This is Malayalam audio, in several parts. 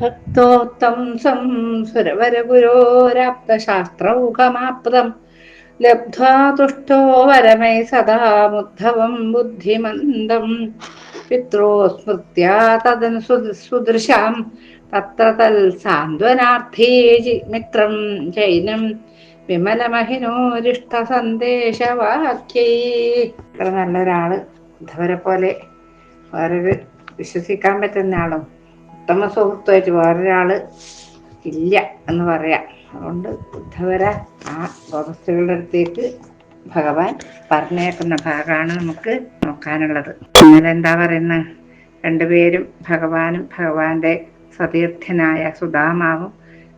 ഭക്തോത്തം സം സുരവരഗുരോരാപ്തശാസ്ത്രൗഖമാപ്തം ലബ്ധ്വാ തുഷ്ടോ വരമേ സദാ മുദ്ധവം ബുദ്ധിമന്ദം. പിത്രോ സ്മൃത്യാ തദനു സുദൃശാം തത്ര തൽ സാന്ത്വനാർത്ഥേ മിത്രം ചൈനം വിമലമഹിനോരിഷ്ട സന്ദേശവാക്യൈ. ഇത്ര നല്ലൊരാൾ ഉദ്ധവരെ പോലെ വേറൊരു വിശ്വസിക്കാൻ പറ്റുന്ന ആളും ഉത്തമ സുഹൃത്തുമായിട്ട് വേറൊരാൾ ഇല്ല എന്ന് പറയാം. അതുകൊണ്ട് ഉദ്ധവര ആ ഗോപസ്ത്രീകളുടെ അടുത്തേക്ക് ഭഗവാൻ പറഞ്ഞേക്കുന്ന ഭാഗമാണ് നമുക്ക് നോക്കാനുള്ളത്. അങ്ങനെ എന്താ പറയുന്നത് രണ്ടുപേരും ഭഗവാനും ഭഗവാന്റെ സതീർത്ഥ്യനായ സുധാമാവും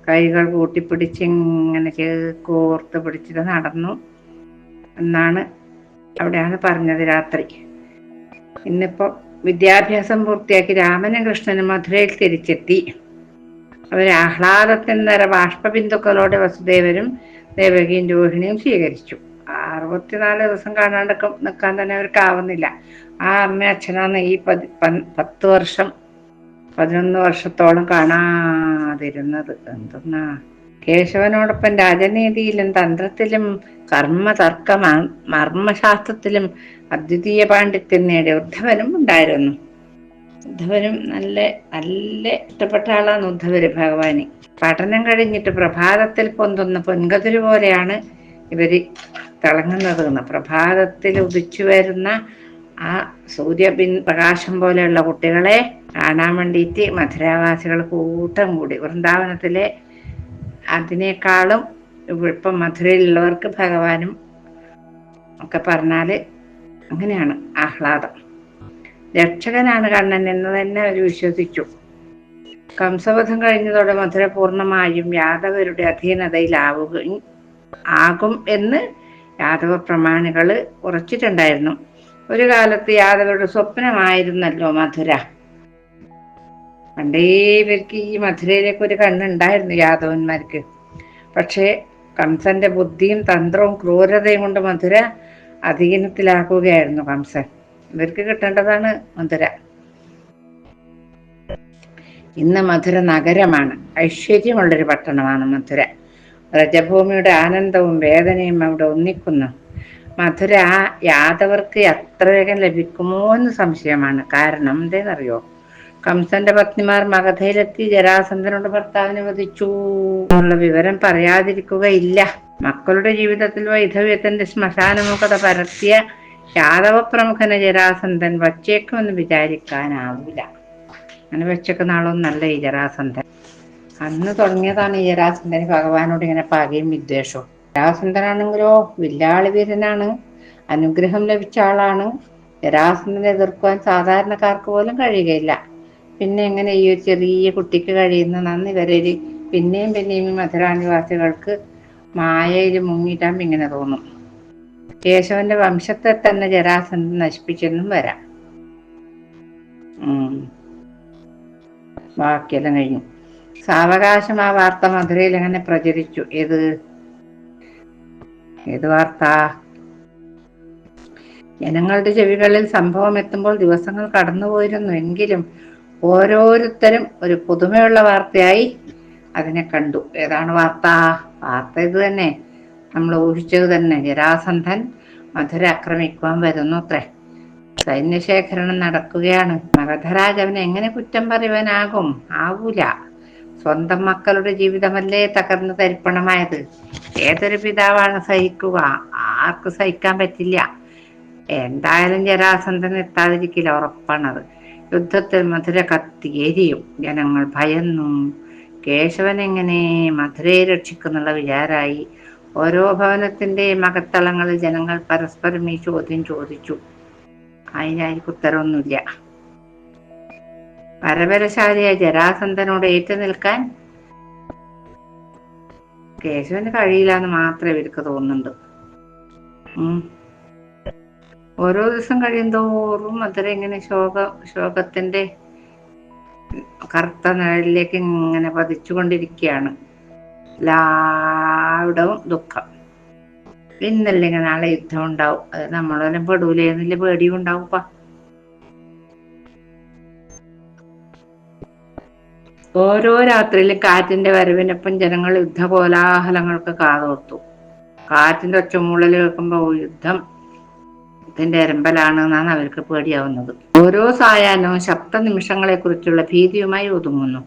കൈകൾ കൂട്ടിപ്പിടിച്ച് ഇങ്ങനെ കോർത്ത് പിടിച്ചിട്ട് നടന്നു എന്നാണ് അവിടെയാണ് പറഞ്ഞത് രാത്രി. ഇന്നിപ്പോ വിദ്യാഭ്യാസം പൂർത്തിയാക്കി രാമനും കൃഷ്ണനും മധുരയിൽ തിരിച്ചെത്തി. അവർ ആഹ്ലാദത്തിൽ നിറ ബാഷ്പബിന്ദുക്കളോടെ വസുദേവരും ദേവകിയും രോഹിണിയും സ്വീകരിച്ചു. അറുപത്തിനാല് ദിവസം കാണാണ്ട് നിൽക്കാൻ തന്നെ അവർക്ക് ആവുന്നില്ല ആ അമ്മ അച്ഛനാണ് ഈ പതി പത്ത് വർഷം പതിനൊന്ന് വർഷത്തോളം കാണാതിരുന്നത്. എന്തെന്നാ? കേശവനോടൊപ്പം രാജനീതിയിലും തന്ത്രത്തിലും കർമ്മ തർക്ക മർമ്മശാസ്ത്രത്തിലും അദ്വിതീയ പാണ്ഡിത്യം നേടിയ ഉദ്ധവനും ഉണ്ടായിരുന്നു. ഉദ്ധവനും നല്ല നല്ല ഇഷ്ടപ്പെട്ട ആളാണ് ഉദ്ധവര് ഭഗവാന്. പഠനം കഴിഞ്ഞിട്ട് പ്രഭാതത്തിൽ പൊന്തുന്ന പൊൻകതിര് പോലെയാണ് ഇവർ തിളങ്ങുന്നത്. പ്രഭാതത്തിൽ ഉദിച്ചു വരുന്ന ആ സൂര്യബിൻ പ്രകാശം പോലെയുള്ള കുട്ടികളെ കാണാൻ വേണ്ടിയിട്ട് മധുരാവാസികൾ കൂട്ടം കൂടി. വൃന്ദാവനത്തിലെ അതിനേക്കാളും ഇപ്പം മധുരയിലുള്ളവർക്ക് ഭഗവാനും ഒക്കെ പറഞ്ഞാൽ അങ്ങനെയാണ് ആഹ്ലാദം. രക്ഷകനാണ് കണ്ണൻ എന്ന് തന്നെ അവർ വിശ്വസിച്ചു. കംസവധം കഴിഞ്ഞതോടെ മധുര പൂർണമായും യാദവരുടെ അധീനതയിലാവുകയും ആകും എന്ന് യാദവ പ്രമാണികൾ ഉറച്ചിട്ടുണ്ടായിരുന്നു. ഒരു കാലത്ത് യാദവരുടെ സ്വപ്നമായിരുന്നല്ലോ മധുര. പണ്ടേ ഇവർക്ക് ഈ മധുരയിലേക്ക് ഒരു കണ്ണുണ്ടായിരുന്നു യാദവന്മാർക്ക്. പക്ഷേ കംസന്റെ ബുദ്ധിയും തന്ത്രവും ക്രൂരതയും കൊണ്ട് മധുര അധീനത്തിലാക്കുകയായിരുന്നു കംസൻ ഇവർക്ക് കിട്ടേണ്ടതാണ് മധുര. ഇന്ന് മധുര നഗരമാണ്. ഐശ്വര്യമുള്ളൊരു പട്ടണമാണ് മധുര. വ്രജഭൂമിയുടെ ആനന്ദവും വേദനയും അവിടെ ഒന്നിക്കുന്നു. മധുര യാദവർക്ക് വേഗം ലഭിക്കുമോ എന്ന് സംശയമാണ്. കാരണം എന്തേന്നറിയോ? കംസന്റെ പത്നിമാർ മഗധയിലെത്തി ജരാസന്ധനോട് ഭർത്താവിനെ വധിച്ചു എന്നുള്ള വിവരം പറയാതിരിക്കുകയില്ല. മക്കളുടെ ജീവിതത്തിൽ വൈധവ്യത്തിന്റെ ശ്മശാനമുഖത പരത്തിയ യാദവ പ്രമുഖന ജരാസന്ധൻ വച്ചേക്കുമെന്ന് വിചാരിക്കാനാവില്ല അങ്ങനെ വെച്ചേക്കുന്ന നല്ല ഈ ജരാസന്ധൻ. അന്ന് തുടങ്ങിയതാണ് ഈ ജരാസന്ധന് ഭഗവാനോട് ഇങ്ങനെ പകയും വിദ്വേഷവും. ജരാസന്ധനാണെങ്കിലോ വില്ലാളി വീരനാണ് അനുഗ്രഹം ലഭിച്ച ആളാണ്. ജരാസന്ധനെ എതിർക്കുവാൻ സാധാരണക്കാർക്ക് പോലും കഴിയുകയില്ല. പിന്നെ എങ്ങനെ ഈ ഒരു ചെറിയ കുട്ടിക്ക് കഴിയുന്ന നന്ദി വരയിൽ പിന്നെയും പിന്നെയും മധുരാനിവാസികൾക്ക് മായയിൽ മുങ്ങിയിട്ടാകുമ്പോൾ ഇങ്ങനെ തോന്നും. കേശവന്റെ വംശത്തെ തന്നെ ജരാസന്ധ നശിപ്പിച്ചെന്നും വരാം. ബാക്കിയെല്ലാം കഴിഞ്ഞു. സാവകാശം ആ വാർത്ത മധുരയിൽ എങ്ങനെ പ്രചരിച്ചു? ഏത്? ഏത് വാർത്ത? ജനങ്ങളുടെ ചെവികളിൽ സംഭവം എത്തുമ്പോൾ ദിവസങ്ങൾ കടന്നുപോയിരുന്നു. എങ്കിലും ഓരോരുത്തരും ഒരു പുതുമയുള്ള വാർത്തയായി അതിനെ കണ്ടു. ഏതാണ് വാർത്ത? വാർത്ത ഇത് തന്നെ. നമ്മൾ ഊഹിച്ചത് തന്നെ. ജരാസന്ധൻ മധുര ആക്രമിക്കുവാൻ വരുന്നു അത്രേ. സൈന്യശേഖരണം നടക്കുകയാണ്. മഗധരാജവന് എങ്ങനെ കുറ്റം പറയുവാനാകും? ആവൂല. സ്വന്തം മക്കളുടെ ജീവിതമല്ലേ തകർന്ന് തരിപ്പണമായത്? ഏതൊരു പിതാവാണ് സഹിക്കുക? ആർക്ക് സഹിക്കാൻ പറ്റില്ല. എന്തായാലും ജരാസന്ധൻ എത്താതിരിക്കില്ല ഉറപ്പാണത്. യുദ്ധത്തിൽ മധുര കത്തിയേരിയും ജനങ്ങൾ ഭയന്നു. കേശവൻ എങ്ങനെ മധുരയെ രക്ഷിക്കുന്നുള്ള വിചാരായി. ഓരോ ഭവനത്തിന്റെ മകത്തളങ്ങളിൽ ജനങ്ങൾ പരസ്പരം ഈ ചോദ്യം ചോദിച്ചു. അതിനായിരിക്കും ഉത്തരവൊന്നുമില്ല. പരപരശാലിയായ ജരാസന്ധനോട് ഏറ്റു നിൽക്കാൻ കേശവന് കഴിയില്ല എന്ന് മാത്രമേ ഇവർക്ക് തോന്നുന്നുണ്ട്. ഓരോ ദിവസം കഴിയും തോറും മധുര ഇങ്ങനെ ശോക ശോകത്തിന്റെ കറുത്ത നിഴലിലേക്ക് ഇങ്ങനെ പതിച്ചുകൊണ്ടിരിക്കുകയാണ് എല്ലാവിടവും ദുഃഖം. ഇന്നല്ലെങ്കിൽ നാളെ യുദ്ധം ഉണ്ടാവും. അത് നമ്മളെല്ലാം പെടൂലേ എന്നില്ല പേടിയും ഉണ്ടാവുപ്പ ഓരോ രാത്രിയിലും കാറ്റിന്റെ വരവിനൊപ്പം ജനങ്ങൾ യുദ്ധ കോലാഹലങ്ങൾക്ക് കാതോർത്തു. കാറ്റിന്റെ ഒച്ചമൂളൽ കേൾക്കുമ്പോ യുദ്ധം ത്തിന്റെ അരമ്പലാണ് എന്നാണ് അവർക്ക് പേടിയാവുന്നത്. ഓരോ സായാഹ്നവും ശബ്ദ നിമിഷങ്ങളെ കുറിച്ചുള്ള ഭീതിയുമായി ഒതുങ്ങുന്നു.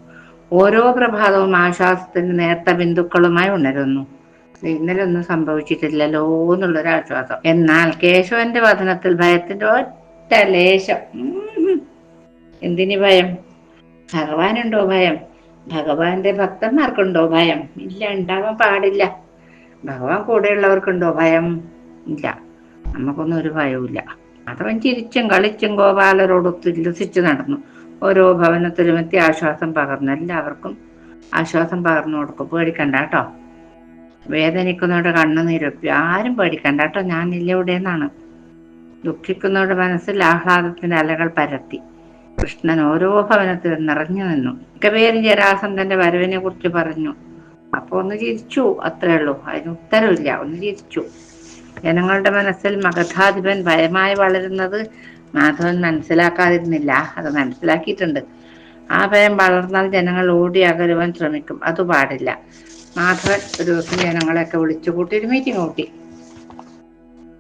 ഓരോ പ്രഭാതവും ആശ്വാസത്തിന്റെ നേർത്ത ബിന്ദുക്കളുമായി ഉണരുന്നു. ഇന്നലെ ഒന്നും സംഭവിച്ചിട്ടില്ലല്ലോ എന്നുള്ളൊരാശ്വാസം. എന്നാൽ കേശവന്റെ വചനത്തിൽ ഭയത്തിന്റെ ഒറ്റ ലേശം. എന്തിനി ഭയം? ഭഗവാനുണ്ടോ ഭയം? ഭഗവാന്റെ ഭക്തന്മാർക്കുണ്ടോ ഭയം? ഇല്ല ഉണ്ടാവാൻ പാടില്ല. ഭഗവാൻ കൂടെയുള്ളവർക്കുണ്ടോ ഭയം? ഇല്ല. നമുക്കൊന്നും ഒരു ഭയവുമില്ല. അതവൻ ചിരിച്ചും കളിച്ചും ഗോപാലരോടൊത്ത് ഉല്ലസിച്ചു നടന്നു. ഓരോ ഭവനത്തിലും എത്തി ആശ്വാസം പകർന്നു എല്ലാവർക്കും ആശ്വാസം പകർന്നു കൊടുക്കും. പേടിക്കണ്ട കേട്ടോ. വേദനിക്കുന്നവരുടെ കണ്ണുനീരൊപ്പി ആരും പേടിക്കണ്ട കേട്ടോ. ഞാനില്ല ഇവിടെ എന്നാണ്. ദുഃഖിക്കുന്നവരുടെ മനസ്സിൽ ആഹ്ലാദത്തിന്റെ അലകൾ പരത്തി. കൃഷ്ണൻ ഓരോ ഭവനത്തിലും നിറഞ്ഞു നിന്നു. മിക്കപേരും ജരാസന്ധന്റെ വരവിനെ കുറിച്ച് പറഞ്ഞു. അപ്പൊ ഒന്ന് ചിരിച്ചു. അത്രേ ഉള്ളൂ. അതിന് ഉത്തരവില്ല. ഒന്ന് ചിരിച്ചു. ജനങ്ങളുടെ മനസ്സിൽ മഗധാധിപൻ ഭയമായി വളരുന്നത് മാധവൻ മനസ്സിലാക്കാതിരുന്നില്ല. അത് മനസ്സിലാക്കിയിട്ടുണ്ട്. ആ ഭയം വളർന്നാൽ ജനങ്ങൾ ഓടി അകലുവാൻ ശ്രമിക്കും. അത് പാടില്ല. മാധവൻ ഒരു ദിവസം ജനങ്ങളെയൊക്കെ വിളിച്ചു കൂട്ടി ഒരു മീറ്റിംഗ് കൂട്ടി.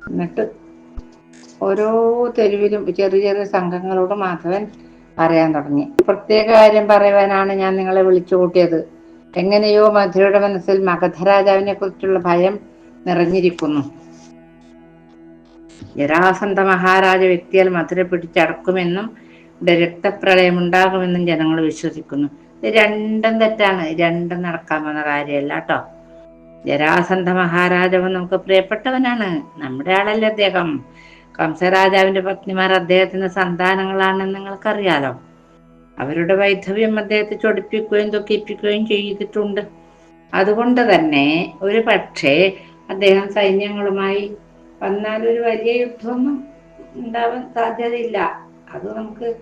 എന്നിട്ട് ഓരോ തെരുവിലും ചെറിയ ചെറിയ സംഘങ്ങളോട് മാധവൻ പറയാൻ തുടങ്ങി. പ്രത്യേക കാര്യം പറയുവാനാണ് ഞാൻ നിങ്ങളെ വിളിച്ചു കൂട്ടിയത് എങ്ങനെയോ മധുരയുടെ മനസ്സിൽ മഗധരാജാവിനെ കുറിച്ചുള്ള ഭയം നിറഞ്ഞിരിക്കുന്നു. ജരാസന്ധ മഹാരാജ വ്യക്തിയാൽ മധുര പിടിച്ചടക്കുമെന്നും ഇവിടെ രക്തപ്രളയം ഉണ്ടാകുമെന്നും ജനങ്ങൾ വിശ്വസിക്കുന്നു. ഇത് രണ്ടും തെറ്റാണ്. രണ്ടും നടക്കാൻ വന്ന കാര്യമല്ല കേട്ടോ. ജരാസന്ധ മഹാരാജാവ് നമുക്ക് പ്രിയപ്പെട്ടവനാണ്. നമ്മുടെ ആളല്ലേ അദ്ദേഹം? കംസരാജാവിന്റെ പത്നിമാർ അദ്ദേഹത്തിന്റെ സന്താനങ്ങളാണെന്ന് നിങ്ങൾക്കറിയാലോ. അവരുടെ വൈധവ്യം അദ്ദേഹത്തെ ചൊടിപ്പിക്കുകയും ദുഃഖിപ്പിക്കുകയും ചെയ്തിട്ടുണ്ട്. അതുകൊണ്ട് തന്നെ ഒരു പക്ഷേ അദ്ദേഹം സൈന്യങ്ങളുമായി വന്നാൽ ഒരു വലിയ യുദ്ധമൊന്നും ഉണ്ടാവാൻ സാധ്യതയില്ല. അത് നമുക്ക്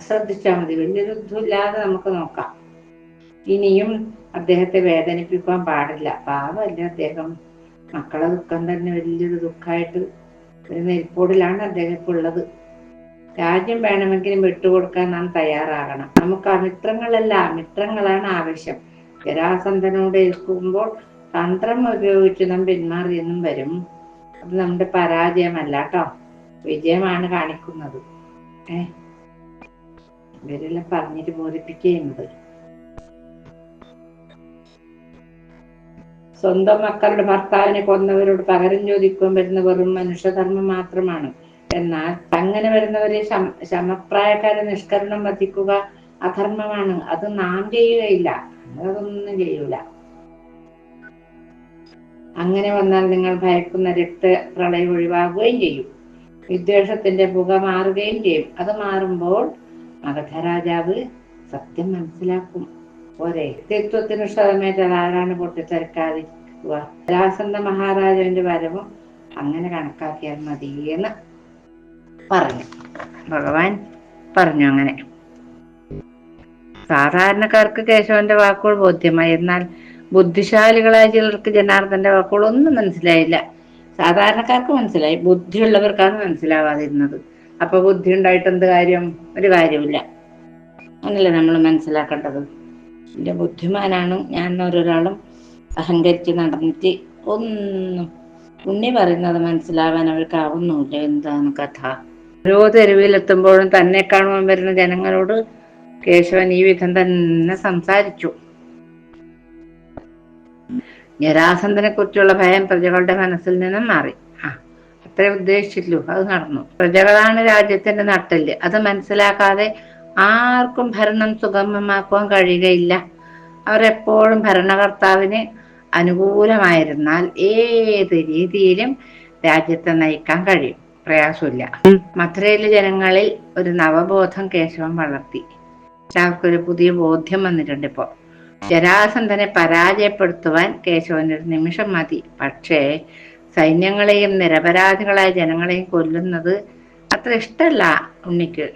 ശ്രദ്ധിച്ചാൽ മതി. വലിയൊരു യുദ്ധമില്ലാതെ നമുക്ക് നോക്കാം. ഇനിയും അദ്ദേഹത്തെ വേദനിപ്പിക്കാൻ പാടില്ല. പാവമല്ല അദ്ദേഹം? മക്കളെ ദുഃഖം തന്നെ വലിയൊരു ദുഃഖമായിട്ട് ഒരു നെൽപ്പോടിലാണ് അദ്ദേഹം ഇപ്പോൾ ഉള്ളത്. രാജ്യം വേണമെങ്കിലും വിട്ടുകൊടുക്കാൻ നാം തയ്യാറാകണം. നമുക്ക് അമിത്രങ്ങളല്ല അമിത്രങ്ങളാണ് ആവശ്യം ജരാസന്ധനോട് ഏൽക്കുമ്പോൾ തന്ത്രം ഉപയോഗിച്ച് നാം പിന്മാറിയെന്നും വരും. അത് നമ്മുടെ പരാജയമല്ല കേട്ടോ വിജയമാണ് കാണിക്കുന്നത്. ഏ? ഇവരെല്ലാം പറഞ്ഞിട്ട് ബോധിപ്പിക്കുന്നത് സ്വന്തം മക്കളുടെ ഭർത്താവിനെ കൊന്നവരോട് പകരം ചോദിക്കുവാൻ വരുന്ന വെറും മനുഷ്യധർമ്മം മാത്രമാണ്. എന്നാൽ അങ്ങനെ വരുന്നവരെ ശമ- ശമപ്രായക്കാരെ നിഷ്കരണം വധിക്കുക അധർമ്മമാണ്. അത് നാം ചെയ്യുകയില്ല. നമ്മളതൊന്നും ചെയ്യൂല. അങ്ങനെ വന്നാൽ നിങ്ങൾ ഭയക്കുന്ന രക്ത പ്രളയം ഒഴിവാകുകയും ചെയ്യും. വിദ്വേഷത്തിന്റെ പുക മാറുകയും ചെയ്യും. അത് മാറുമ്പോൾ മഗധരാജാവ് സത്യം മനസ്സിലാക്കും. പോരെ വ്യക്തിത്വത്തിന് ക്ഷതമേറ്റത് ആരാണ് പൊട്ടിത്തെറിക്കാതിരിക്കുക? രാസന്ത മഹാരാജാവിന്റെ വരവും അങ്ങനെ കണക്കാക്കിയാൽ മതി എന്ന് പറഞ്ഞു. ഭഗവാൻ പറഞ്ഞു അങ്ങനെ. സാധാരണക്കാർക്ക് കേശവന്റെ വാക്കുകൾ ബോധ്യമായി. എന്നാൽ ബുദ്ധിശാലികളായ ചിലർക്ക് ജനാർദ്ദന്റെ വാക്കുകളൊന്നും മനസ്സിലായില്ല. സാധാരണക്കാർക്ക് മനസ്സിലായി. ബുദ്ധിയുള്ളവർക്കാണ് മനസ്സിലാവാതിരുന്നത്. അപ്പൊ ബുദ്ധി ഉണ്ടായിട്ട് എന്ത് കാര്യം? ഒരു കാര്യമില്ല അങ്ങനല്ലേ നമ്മൾ മനസ്സിലാക്കേണ്ടത്? എന്റെ ബുദ്ധിമാനാണ്. ഞാൻ ഓരോരാളും അഹങ്കരിച്ച് നടന്നിട്ട് ഒന്നും ഉണ്ണി പറയുന്നത് മനസ്സിലാവാൻ അവർക്ക് അവർക്കാവുന്നുമില്ല എന്താണ് കഥ? ഓരോ തെരുവിലെത്തുമ്പോഴും തന്നെ കാണുവാൻ വരുന്ന ജനങ്ങളോട് കേശവൻ ഈ വിധം തന്നെ സംസാരിച്ചു. ജരാസന്ധനെ കുറിച്ചുള്ള ഭയം പ്രജകളുടെ മനസ്സിൽ നിന്നും മാറി. ആ അത്രേ ഉദ്ദേശിച്ചില്ലു അത് നടന്നു. പ്രജകളാണ് രാജ്യത്തിന്റെ നട്ടൽ അത് മനസ്സിലാക്കാതെ ആർക്കും ഭരണം സുഗമമാക്കുവാൻ കഴിയുകയില്ല. അവർ എപ്പോഴും ഭരണകർത്താവിന് അനുകൂലമായിരുന്നാൽ ഏത് രീതിയിലും രാജ്യത്തെ നയിക്കാൻ കഴിയും. പ്രയാസമില്ല. മധുരയിലെ ജനങ്ങളിൽ ഒരു നവബോധം കേശവൻ വളർത്തി. എല്ലാവർക്കും ഒരു പുതിയ ബോധ്യം വന്നിട്ടുണ്ട് ഇപ്പോ ജരാസന്ധനെ പരാജയപ്പെടുത്തുവാൻ കേശവന് ഒരു നിമിഷം മതി. പക്ഷേ സൈന്യങ്ങളെയും നിരപരാധികളായ ജനങ്ങളെയും കൊല്ലുന്നത് അത്ര ഇഷ്ടമല്ല ഉണ്ണിക്ക്.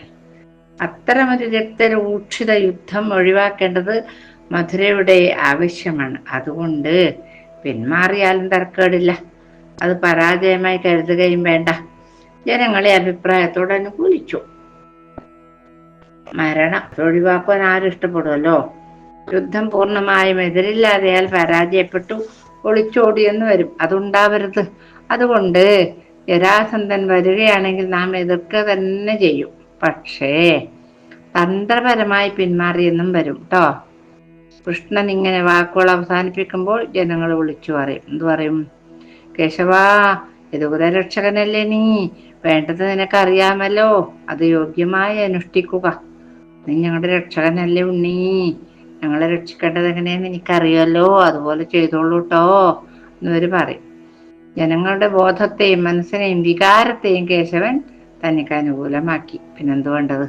അത്തരമൊരു രക്തരൂക്ഷിത യുദ്ധം ഒഴിവാക്കേണ്ടത് മധുരയുടെ ആവശ്യമാണ്. അതുകൊണ്ട് പിന്മാറിയാലും തർക്കേടില്ല അത് പരാജയമായി കരുതുകയും വേണ്ട. ജനങ്ങളെ അഭിപ്രായത്തോട് അനുകൂലിച്ചു. മരണം ഒഴിവാക്കാൻ ആരും ഇഷ്ടപ്പെടുമല്ലോ? യുദ്ധം പൂർണമായും എതിരില്ലാതെയാൽ പരാജയപ്പെട്ടു ഒളിച്ചോടിയെന്ന് വരും. അതുണ്ടാവരുത്. അതുകൊണ്ട് ജരാസന്ധൻ വരികയാണെങ്കിൽ നാം എതിർക്കുക തന്നെ ചെയ്യും. പക്ഷേ തന്ത്രപരമായി പിന്മാറിയെന്നും വരും കേട്ടോ കൃഷ്ണൻ ഇങ്ങനെ വാക്കുകൾ അവസാനിപ്പിക്കുമ്പോൾ ജനങ്ങൾ വിളിച്ചു പറയും. എന്തു പറയും? കേശവാ രക്ഷകനല്ലേ നീ? വേണ്ടത് നിനക്കറിയാമല്ലോ. അത് യോഗ്യമായി അനുഷ്ഠിക്കുക. നീ ഞങ്ങളുടെ രക്ഷകനല്ലേ ഉണ്ണി. ഞങ്ങളെ രക്ഷിക്കേണ്ടത് എങ്ങനെയെന്ന് എനിക്കറിയാലോ. അതുപോലെ ചെയ്തോളൂ കേട്ടോ എന്നിവര് പറയും. ജനങ്ങളുടെ ബോധത്തെയും മനസ്സിനെയും വികാരത്തെയും കേശവൻ തനിക്ക് അനുകൂലമാക്കി. പിന്നെന്തു വേണ്ടത്?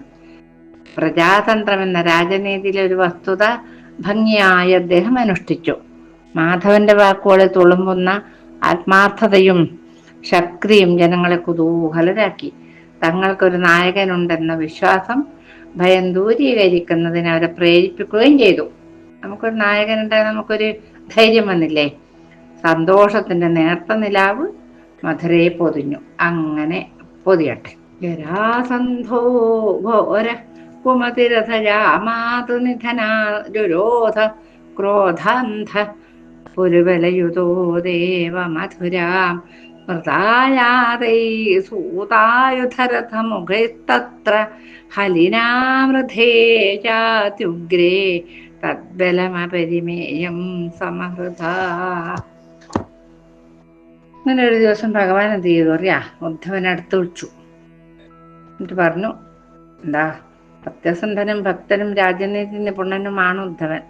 പ്രജാതന്ത്രം എന്ന രാജനീതിയിലെ ഒരു വസ്തുത ഭംഗിയായി അദ്ദേഹം അനുഷ്ഠിച്ചു. മാധവന്റെ വാക്കുകളിൽ തുളുമ്പുന്ന ആത്മാർത്ഥതയും ശക്തിയും ജനങ്ങളെ കുതൂഹലരാക്കി. തങ്ങൾക്കൊരു നായകനുണ്ടെന്ന വിശ്വാസം ഭയം ദൂരീകരിക്കുന്നതിന് അവരെ പ്രേരിപ്പിക്കുകയും ചെയ്തു. നമുക്കൊരു നായകനുണ്ടായ നമുക്കൊരു ധൈര്യം വന്നില്ലേ? സന്തോഷത്തിന്റെ നേർത്ത നിലാവ് മധുരയെ പൊതിഞ്ഞു. അങ്ങനെ പൊതിയട്ടെ. ജരാസന്ധോ ഘോര കുമതിരഥയാമാതു നിധനാരുരോധ ക്രോധാന്ധ പുരുബലയുതോ ദേവ മധുരാം മൃതായാതൈ സൂതായുധരഥമുഖൈസ്തത്ര ഹലിനാമൃധേ ചാത്യുഗ്രേ തദ്ബലമപരിമേയം സമഹൃത. അങ്ങനെ ഒരു ദിവസം ഭഗവാൻ എന്ത് ചെയ്തു അറിയാ? ഉദ്ധവനടുത്ത് വിളിച്ചു. എന്നിട്ട് പറഞ്ഞു എന്താ സത്യസന്ധനും ഭക്തനും രാജനീതി നിപുണനുമാണ് ഉദ്ധവൻ.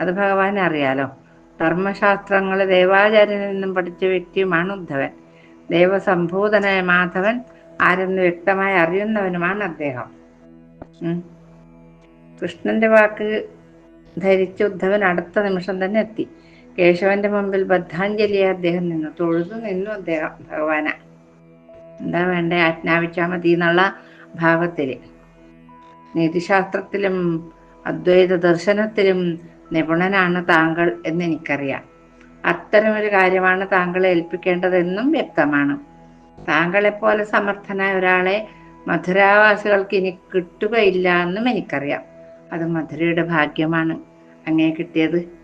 അത് ഭഗവാൻ അറിയാലോ. ധർമ്മശാസ്ത്രങ്ങൾ ദേവാചാര്യനിൽ നിന്നും പഠിച്ച വ്യക്തിയുമാണ് ഉദ്ധവൻ. ദേവസംഭൂതനായ മാധവൻ ആരെന്ന് വ്യക്തമായി അറിയുന്നവനുമാണ് അദ്ദേഹം. കൃഷ്ണന്റെ വാക്ക് ധരിച്ച ഉദ്ധവൻ അടുത്ത നിമിഷം തന്നെ എത്തി. കേശവന്റെ മുമ്പിൽ ബദ്ധാഞ്ജലിയെ അദ്ദേഹം നിന്നു. തൊഴുതു നിന്നു അദ്ദേഹം ഭഗവാന. എന്താ വേണ്ടേ? ആജ്ഞാപിച്ചാൽ മതി എന്നുള്ള ഭാവത്തിൽ. നീതിശാസ്ത്രത്തിലും അദ്വൈത ദർശനത്തിലും നിപുണനാണ് താങ്കൾ എന്ന് എനിക്കറിയാം അത്തരമൊരു കാര്യമാണ് താങ്കളെ ഏൽപ്പിക്കേണ്ടതെന്നും വ്യക്തമാണ്. താങ്കളെപ്പോലെ സമർത്ഥനായ ഒരാളെ മധുരാവാസികൾക്ക് ഇനി കിട്ടുകയില്ല എന്നും എനിക്കറിയാം. അത് മധുരയുടെ ഭാഗ്യമാണ്. അങ്ങേ കിട്ടിയത്.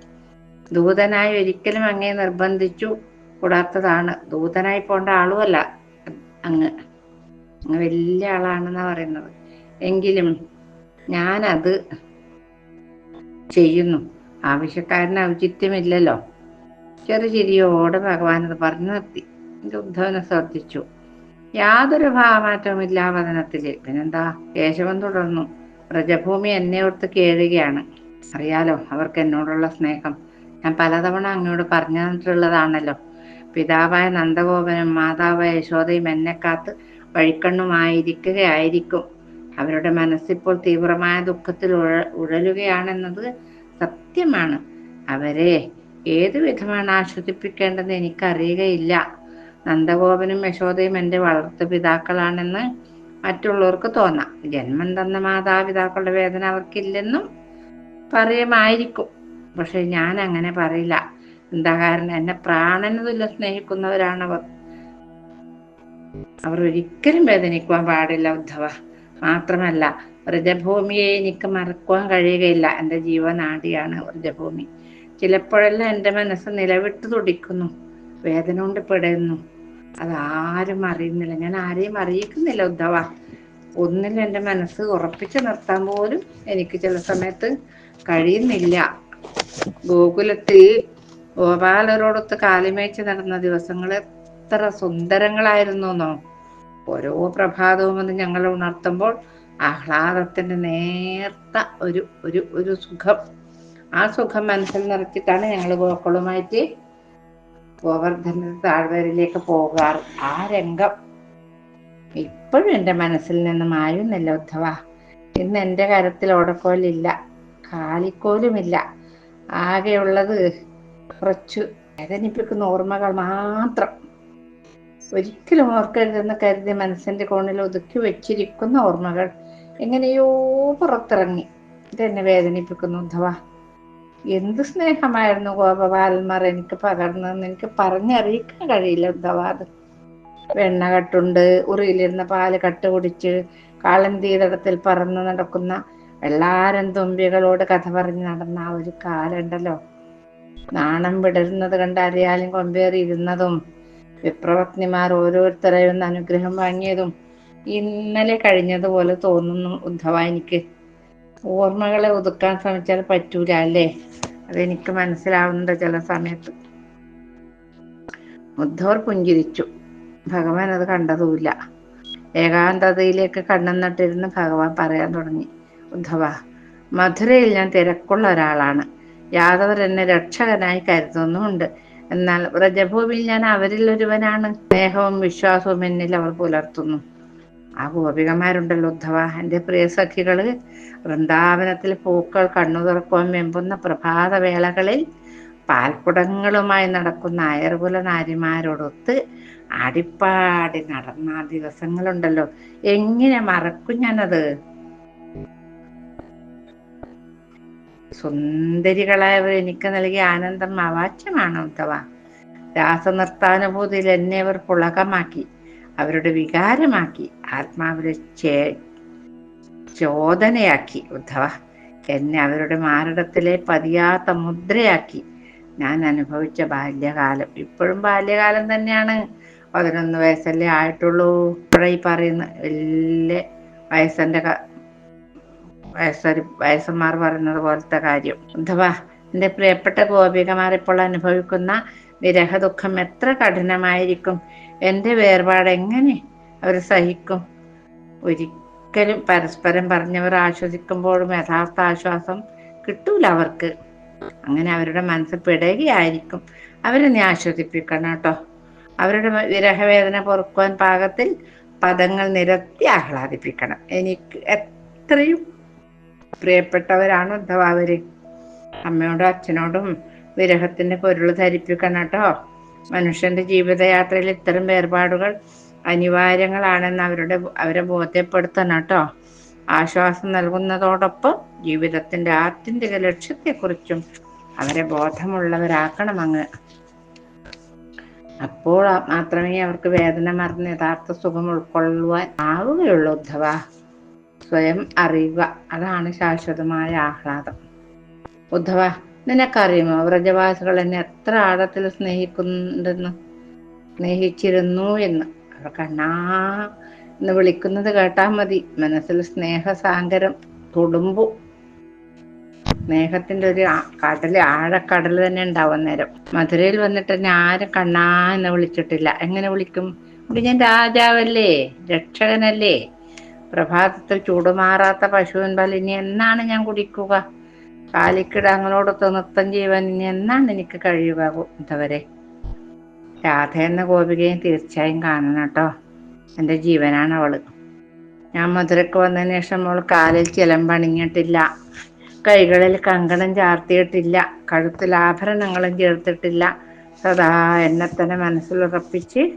ദൂതനായി ഒരിക്കലും അങ്ങേ നിർബന്ധിച്ചു കൂടാത്തതാണ്. ദൂതനായി പോണ്ട ആളുമല്ല. അങ്ങ് അങ്ങ് വലിയ ആളാണെന്നാ പറയുന്നത്. എങ്കിലും ഞാനത് ചെയ്യുന്നു. ആവശ്യക്കാരന് ഔചിത്യമില്ലല്ലോ. ചെറുചിരിയോടെ ഭഗവാൻ അത് പറഞ്ഞു നിർത്തി. ഉദ്ധവനെ ശ്രദ്ധിച്ചു. യാതൊരു ഭാവമാറ്റവും ഇല്ല വചനത്തിൽ. പിന്നെന്താ? കേശവൻ തുടർന്നു. വ്രജഭൂമി എന്നെ ഓർത്ത് കേഴുകയാണ്. അറിയാലോ അവർക്ക് എന്നോടുള്ള സ്നേഹം. ഞാൻ പലതവണ അങ്ങോട് പറഞ്ഞിട്ടുള്ളതാണല്ലോ പിതാവായ നന്ദഗോപനും മാതാവായ യശോദയും എന്നെ കാത്ത് വഴിക്കണ്ണുമായിരിക്കുകയായിരിക്കും. അവരുടെ മനസ്സിപ്പോൾ തീവ്രമായ ദുഃഖത്തിൽ ഉഴ ഉഴലുകയാണെന്നത് സത്യമാണ്. അവരെ ഏതു വിധമാണ് ആശ്വസിപ്പിക്കേണ്ടതെന്ന് എനിക്കറിയുകയില്ല. നന്ദഗോപനും യശോദയും എന്റെ വളർത്തു പിതാക്കളാണെന്ന് മറ്റുള്ളവർക്ക് തോന്നാം. ജന്മം തന്ന മാതാപിതാക്കളുടെ വേദന അവർക്കില്ലെന്നും പറയുമായിരിക്കും. പക്ഷെ ഞാൻ അങ്ങനെ പറയില്ല. എന്താ കാരണം? എന്നെ പ്രാണന് തുല്യ സ്നേഹിക്കുന്നവരാണവർ. അവർ ഒരിക്കലും വേദനിക്കുവാൻ പാടില്ല ഉദ്ധവ. മാത്രമല്ല വ്രജഭൂമിയെ എനിക്ക് മറക്കുവാൻ കഴിയുകയില്ല. എന്റെ ജീവനാടിയാണ് വ്രജഭൂമി. ചിലപ്പോഴെല്ലാം എന്റെ മനസ്സ് നിലവിട്ട് തുടിക്കുന്നു. വേദന കൊണ്ട് പെടുന്നു. അതാരും അറിയുന്നില്ല. ഞാൻ ആരെയും അറിയിക്കുന്നില്ല ഉദ്ധവ. ഒന്നിൽ എന്റെ മനസ്സ് ഉറപ്പിച്ചു നിർത്താൻ പോലും എനിക്ക് ചില സമയത്ത് കഴിയുന്നില്ല. ഗോകുലത്തിൽ ഗോപാലരോടൊത്ത് കാലിമേച്ച് നടന്ന ദിവസങ്ങൾ എത്ര സുന്ദരങ്ങളായിരുന്നു എന്നോ ഓരോ പ്രഭാതവും അത് ഞങ്ങൾ ഉണർത്തുമ്പോൾ ആഹ്ലാദത്തിന്റെ നേർത്ത ഒരു ഒരു ഒരു സുഖം. ആ സുഖം മനസ്സിൽ നിറച്ചിട്ടാണ് ഞങ്ങൾ ഗോക്കളുമായിട്ട് ഗോവർദ്ധന താഴ്വരയിലേക്ക് പോകാറ്. ആ രംഗം ഇപ്പോഴും എന്റെ മനസ്സിൽ നിന്ന് മായുന്നില്ല ഉദ്ധവ. ഇന്ന് എന്റെ കരത്തിൽ ഓടക്കോലില്ല കാലിക്കോലുമില്ല. ആകെയുള്ളത് കുറച്ച് വേദനിപ്പിക്കുന്ന ഓർമ്മകൾ മാത്രം. ഒരിക്കലും ഓർക്കരുതെന്ന് കരുതി മനസ്സിന്റെ കോണിൽ ഒതുക്കി വെച്ചിരിക്കുന്ന ഓർമ്മകൾ എങ്ങനെയോ പുറത്തിറങ്ങി. ഇതെന്നെ വേദനിപ്പിക്കുന്നു ഉദ്ധവ. എന്ത് സ്നേഹമായിരുന്നു ഗോപബാലന്മാർ എനിക്ക് പകർന്നതെന്ന് എനിക്ക് പറഞ്ഞറിയിക്കാൻ കഴിയില്ല ഉദ്ധവാദ് വെണ്ണ കട്ടുണ്ട് ഉറിയിലിരുന്ന പാൽ കട്ട് കുടിച്ച് കാളന്തീതടത്തിൽ പറന്നു നടക്കുന്ന എല്ലാരും തുമ്പികളോട് കഥ പറഞ്ഞ് നടന്ന ആ ഒരു കാലുണ്ടല്ലോ. നാണം വിടരുന്നത് കണ്ട് അറിയാലും കൊമ്പേറിയിരുന്നതും വിപ്രപത്നിമാർ ഓരോരുത്തരെയും അനുഗ്രഹം വാങ്ങിയതും ഇന്നലെ കഴിഞ്ഞതുപോലെ തോന്നുന്നു ഉദ്ധവ എനിക്ക്. ഓർമ്മകളെ ഒതുക്കാൻ ശ്രമിച്ചാൽ പറ്റൂല അല്ലേ? അതെനിക്ക് മനസ്സിലാവുന്നുണ്ട് ചില സമയത്ത്. ഉദ്ധവർ പുഞ്ചിരിച്ചു. ഭഗവാൻ അത് കണ്ടതുമില്ല. ഏകാന്തതയിലേക്ക് കണ്ണെന്നിട്ടിരുന്ന് ഭഗവാൻ പറയാൻ തുടങ്ങി. ഉദ്ധവ മധുരയിൽ ഞാൻ തിരക്കുള്ള ഒരാളാണ്. യാദവർ എന്നെ രക്ഷകനായി കരുതുന്നുമുണ്ട്. എന്നാൽ വ്രജഭൂമിയിൽ ഞാൻ അവരിൽ ഒരുവനാണ് സ്നേഹവും വിശ്വാസവും എന്നിൽ അവർ പുലർത്തുന്നു. ആ ഗോപികമാരുണ്ടല്ലോ ഉദ്ധവ. എന്റെ പ്രിയ സഖികൾ വൃന്ദാവനത്തിൽ പൂക്കൾ കണ്ണു തുറക്കുവാൻ വെമ്പുന്ന പ്രഭാതവേളകളിൽ പാൽക്കുടങ്ങളുമായി നടക്കുന്ന അയർകുല നാരിമാരോടൊത്ത് ആടിപ്പാടി നടന്ന ദിവസങ്ങളുണ്ടല്ലോ. എങ്ങനെ മറക്കും ഞാനത്? സുന്ദരികളായവർ എനിക്ക് നൽകിയ ആനന്ദം അവാച്യമാണ് ഉദ്ധവ. രാസനൃത്താനുഭൂതിയിൽ എന്നെ അവർ പുളകമാക്കി. അവരുടെ വികാരമാക്കി ആത്മാവിലെ ചേ ചോദനയാക്കി. ഉദ്ധവ എന്നെ അവരുടെ മാരടത്തിലെ പതിയാത്ത മുദ്രയാക്കി. ഞാൻ അനുഭവിച്ച ബാല്യകാലം. ഇപ്പോഴും ബാല്യകാലം തന്നെയാണ്. പതിനൊന്ന് വയസ്സല്ലേ ആയിട്ടുള്ളൂ. ഇപ്പോഴീ പറയുന്ന വലിയ വയസ്സന്റെ വയസ്സരി വയസ്സന്മാർ പറയുന്നത് പോലത്തെ കാര്യം. ഉദ്ധവ എന്റെ പ്രിയപ്പെട്ട ഗോപികമാർ ഇപ്പോൾ അനുഭവിക്കുന്ന വിരഹ ദുഃഖം എത്ര കഠിനമായിരിക്കും. എന്റെ വേർപാട് എങ്ങനെ അവർ സഹിക്കും? ഒരിക്കലും പരസ്പരം പറഞ്ഞവർ ആശ്വസിക്കുമ്പോഴും യഥാർത്ഥ ആശ്വാസം കിട്ടൂല അവർക്ക്. അങ്ങനെ അവരുടെ മനസ്സ് പിടയുകയായിരിക്കും. അവരെ നീ ആശ്വസിപ്പിക്കണം കേട്ടോ. അവരുടെ വിരഹവേദന പൊറുക്കുവാൻ പാകത്തിൽ പദങ്ങൾ നിരത്തി ആഹ്ലാദിപ്പിക്കണം. എനിക്ക് എത്രയും പ്രിയപ്പെട്ടവരാണ് അഥവാ അവർ. അമ്മയോടും അച്ഛനോടും വിരഹത്തിന്റെ പൊരുൾ ധരിപ്പിക്കണം കേട്ടോ. മനുഷ്യന്റെ ജീവിതയാത്രയിൽ ഇത്തരം വേർപാടുകൾ അനിവാര്യങ്ങളാണെന്ന് അവരുടെ അവരെ ബോധ്യപ്പെടുത്തണം കേട്ടോ. ആശ്വാസം നൽകുന്നതോടൊപ്പം ജീവിതത്തിന്റെ ആത്യന്തിക ലക്ഷ്യത്തെക്കുറിച്ചും അവരെ ബോധമുള്ളവരാക്കണം അങ്ങ്. അപ്പോൾ മാത്രമേ അവർക്ക് വേദന മറന്ന് യഥാർത്ഥ സുഖം ഉൾക്കൊള്ളുവാൻ ആവുകയുള്ളൂ ഉദ്ധവ. സ്വയം അറിയുക അതാണ് ശാശ്വതമായ ആഹ്ലാദം. ഉദ്ധവ നിനക്കറിയുമോ? വ്രജവാസികൾ എന്നെ എത്ര ആഴത്തിൽ സ്നേഹിക്കുന്നുണ്ടെന്ന്. സ്നേഹിച്ചിരുന്നു എന്ന്. അവർ കണ്ണാ എന്ന് വിളിക്കുന്നത് കേട്ടാ മതി. മനസ്സിൽ സ്നേഹസാഗരം തുടുമ്പു. സ്നേഹത്തിന്റെ ഒരു കടൽ ആഴക്കടൽ തന്നെ ഉണ്ടാവും നേരം മധുരയിൽ വന്നിട്ട് എന്നെ ആരും കണ്ണാ എന്ന് വിളിച്ചിട്ടില്ല. എങ്ങനെ വിളിക്കും? ഞാൻ രാജാവല്ലേ? രക്ഷകനല്ലേ? പ്രഭാതത്തിൽ ചൂടുമാറാത്ത പശുവിൻ പാൽ ഇനി എന്നാണ് ഞാൻ കുടിക്കുക? കാലിക്കിടങ്ങളോടൊത്ത് നൃത്തം ചെയ്യുവാൻ ഇനി എന്നാണ് എനിക്ക് കഴിയുക ഇതവരെ? രാധ എന്ന ഗോപികയും തീർച്ചയായും കാണണം കേട്ടോ. എന്റെ ജീവനാണ് അവൾ. ഞാൻ മധുരക്ക് വന്നതിന് ശേഷം അവൾ കാലിൽ ചിലം പണിഞ്ഞിട്ടില്ല. കൈകളിൽ കങ്കണം ചാർത്തിയിട്ടില്ല. കഴുത്തിൽ ആഭരണങ്ങളും ചേർത്തിട്ടില്ല. സദാ എന്നെ തന്നെ മനസ്സിലുറപ്പിച്ച്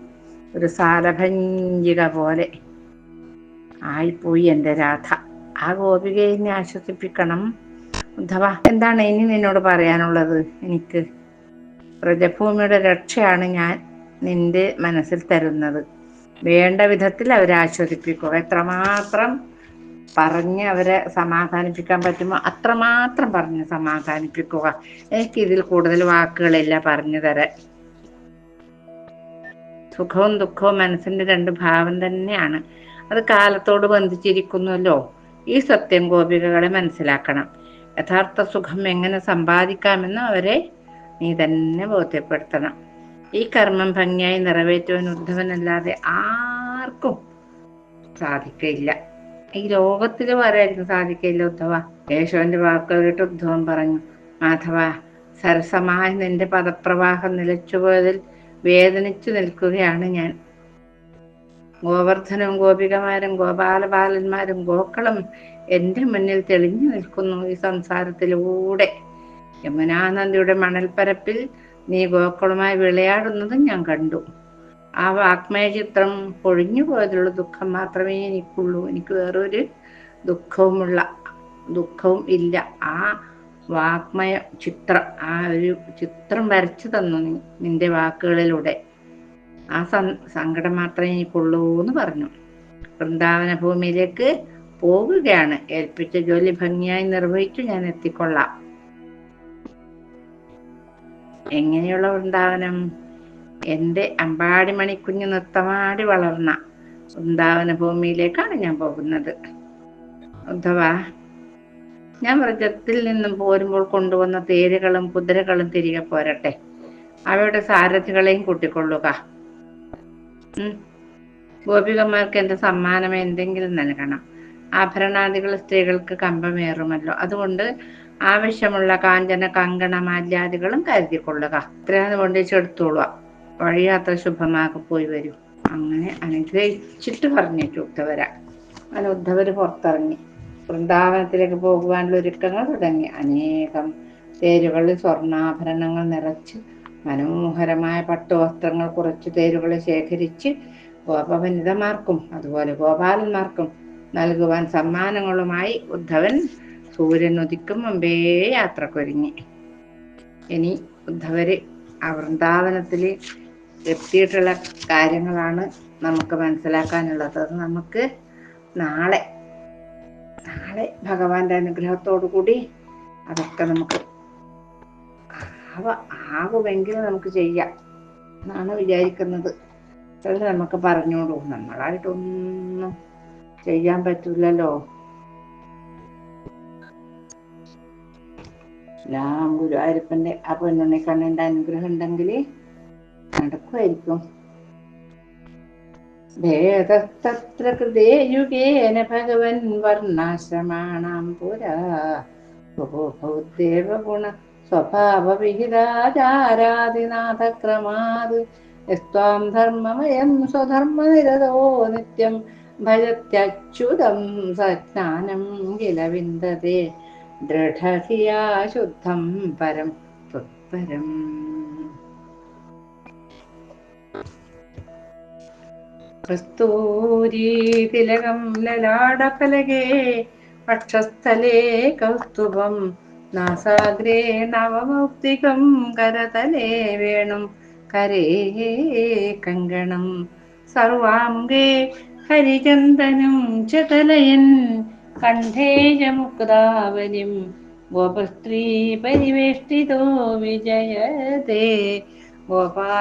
ഒരു സാലഭഞ്ചിക പോലെ ആയിപ്പോയി എന്റെ രാധ. ആ ഗോപികയെ ആശ്വസിപ്പിക്കണം. ഉദ്ധവ എന്താണ് ഇനി നിന്നോട് പറയാനുള്ളത്? എനിക്ക് വ്രജഭൂമിയുടെ രക്ഷയാണ് ഞാൻ നിന്റെ മനസ്സിൽ തരുന്നത്. വേണ്ട വിധത്തിൽ അവരെ ആശ്വസിപ്പിക്കുക എത്രമാത്രം പറഞ്ഞ് അവരെ സമാധാനിപ്പിക്കാൻ പറ്റുമോ അത്രമാത്രം പറഞ്ഞ് സമാധാനിപ്പിക്കുക. എനിക്ക് ഇതിൽ കൂടുതൽ വാക്കുകളില്ല പറഞ്ഞു തരാൻ. സുഖവും ദുഃഖവും മനസ്സിന്റെ രണ്ട് ഭാവം തന്നെയാണ്. അത് കാലത്തോട് ബന്ധിച്ചിരിക്കുന്നുവല്ലോ. ഈ സത്യം ഗോപികകളെ മനസ്സിലാക്കണം. യഥാർത്ഥ സുഖം എങ്ങനെ സമ്പാദിക്കാമെന്ന് അവരെ നീ തന്നെ ബോധ്യപ്പെടുത്തണം. ഈ കർമ്മം ഭംഗിയായി നിറവേറ്റുവാൻ ഉദ്ധവനല്ലാതെ ആർക്കും സാധിക്കില്ല ഈ ലോകത്തിൽ വരായിരിക്കും സാധിക്കില്ല ഉദ്ധവ. യേശുവിന്റെ വാക്കുകൾ കേട്ട് ഉദ്ധവൻ പറഞ്ഞു മാധവ സരസമായി നിന്റെ പദപ്രവാഹം നിലച്ചുപോയതിൽ വേദനിച്ചു നിൽക്കുകയാണ് ഞാൻ. ഗോവർദ്ധനും ഗോപികമാരും ഗോപാലബാലന്മാരും ഗോക്കളും എന്റെ മുന്നിൽ തെളിഞ്ഞു നിൽക്കുന്നു ഈ സംസാരത്തിലൂടെ. യമുനാനന്ദിയുടെ മണൽപ്പരപ്പിൽ നീ ഗോക്കളുമായി വിളയാടുന്നതും ഞാൻ കണ്ടു. ആ വാക്മയ ചിത്രം പൊഴിഞ്ഞു പോയതിലുള്ള ദുഃഖം മാത്രമേ എനിക്കുള്ളൂ. എനിക്ക് വേറൊരു ദുഃഖവുമുള്ള ദുഃഖവും ഇല്ല. ആ വാക്മയ ചിത്രം ആ ഒരു ചിത്രം വരച്ചു തന്നു നീ നിന്റെ വാക്കുകളിലൂടെ. ആ സങ്കടം മാത്രമേ എനിക്കുള്ളൂ എന്ന് പറഞ്ഞു. വൃന്ദാവന ഭൂമിയിലേക്ക് പോകുകയാണ് ഏൽപ്പിച്ച ജോലി ഭംഗിയായി നിർവഹിച്ചു ഞാൻ എത്തിക്കൊള്ളാം. എങ്ങനെയുള്ള വൃന്ദാവനം? എന്റെ അമ്പാടി മണിക്കുഞ്ഞ് നൃത്തമാടി വളർന്ന വൃന്ദാവന ഭൂമിയിലേക്കാണ് ഞാൻ പോകുന്നത്. ഉദ്ധവ ഞാൻ വ്രജത്തിൽ നിന്നും പോരുമ്പോൾ കൊണ്ടുവന്ന തേരുകളും കുതിരകളും തിരികെ പോരട്ടെ. അവയുടെ സാരഥികളെയും കൂട്ടിക്കൊള്ളുക. ഗോപികന്മാർക്ക് എന്റെ സമ്മാനം എന്തെങ്കിലും നൽകണം. ആഭരണാദികൾ സ്ത്രീകൾക്ക് കമ്പമേറുമല്ലോ. അതുകൊണ്ട് ആവശ്യമുള്ള കാഞ്ചന കങ്കണ മാല്യാദികളും കരുതിക്കൊള്ളുക. ഇത്രയാണ് കൊണ്ട് ചെടുത്തോളുക വഴിയാത്ര ശുഭമാക്കി പോയി വരൂ. അങ്ങനെ അനുഗ്രഹിച്ചിട്ട് പറഞ്ഞിട്ട് ഉദ്ധവര. അങ്ങനെ ഉദ്ധവര് പുറത്തിറങ്ങി. വൃന്ദാവനത്തിലേക്ക് പോകുവാനുള്ള ഒരുക്കങ്ങൾ തുടങ്ങി. അനേകം തേരുകളിൽ സ്വർണാഭരണങ്ങൾ നിറച്ച് മനോഹരമായ പട്ടുവസ്ത്രങ്ങൾ കുറച്ച് തേരുകളെ ശേഖരിച്ച് ഗോപവനിതമാർക്കും അതുപോലെ ഗോപാലന്മാർക്കും നൽകുവാൻ സമ്മാനങ്ങളുമായി ഉദ്ധവൻ സൂര്യൻ ഉദിക്കും മുമ്പേ യാത്രക്കൊരുങ്ങി. ഇനി ഉദ്ധവര് ആ വൃന്ദാവനത്തിൽ എത്തിയിട്ടുള്ള കാര്യങ്ങളാണ് നമുക്ക് മനസ്സിലാക്കാനുള്ളത്. അത് നമുക്ക് നാളെ നാളെ ഭഗവാന്റെ അനുഗ്രഹത്തോടു കൂടി അതൊക്കെ നമുക്ക് അവ ആകുമെങ്കിൽ നമുക്ക് ചെയ്യാം എന്നാണ് വിചാരിക്കുന്നത്. അത് നമുക്ക് പറഞ്ഞോളൂ നമ്മളായിട്ടൊന്നും ചെയ്യാൻ പറ്റൂലല്ലോ എല്ലാം ഗുരുവായൂരപ്പന്റെ ആ പൊന്നുണ്ണി കണ്ണിന്റെ അനുഗ്രഹം ഉണ്ടെങ്കിൽ നടക്കുമായിരിക്കും. വേദത്തത്ര കൃതേ യുഗേന ഭഗവൻ വർണാശ്രമാണാം പുരാ. ഗുണ സ്വഭാവവിഹിതാചാരാദിനാഥക്രമാത് യസ്ത്വാം ധർമ്മമയം സ്വധർമ്മനിരതോ നിത്യം ഭജത്യച്യുതം സജ്ഞാനം കില വിന്ദതേ ദൃഢഹിയാ ശുദ്ധം പരം ത്വത്പരം. കസ്തൂരീതിലകം ലലാടഫലകേ പക്ഷസ്ഥലേ കൗസ്തുഭം നാസാഗ്രേ നവമൗക്തികം കരതലേ വേണും കരേ കങ്കണം. സർവാംഗേ ഹരിചന്ദനം ചതലയൻ കണ്ഠേ മുക്താവലിം ഗോപസ്ത്രീ പരിവേഷ്ടിതോ വിജയതേ ഗോപാലചൂടാമണി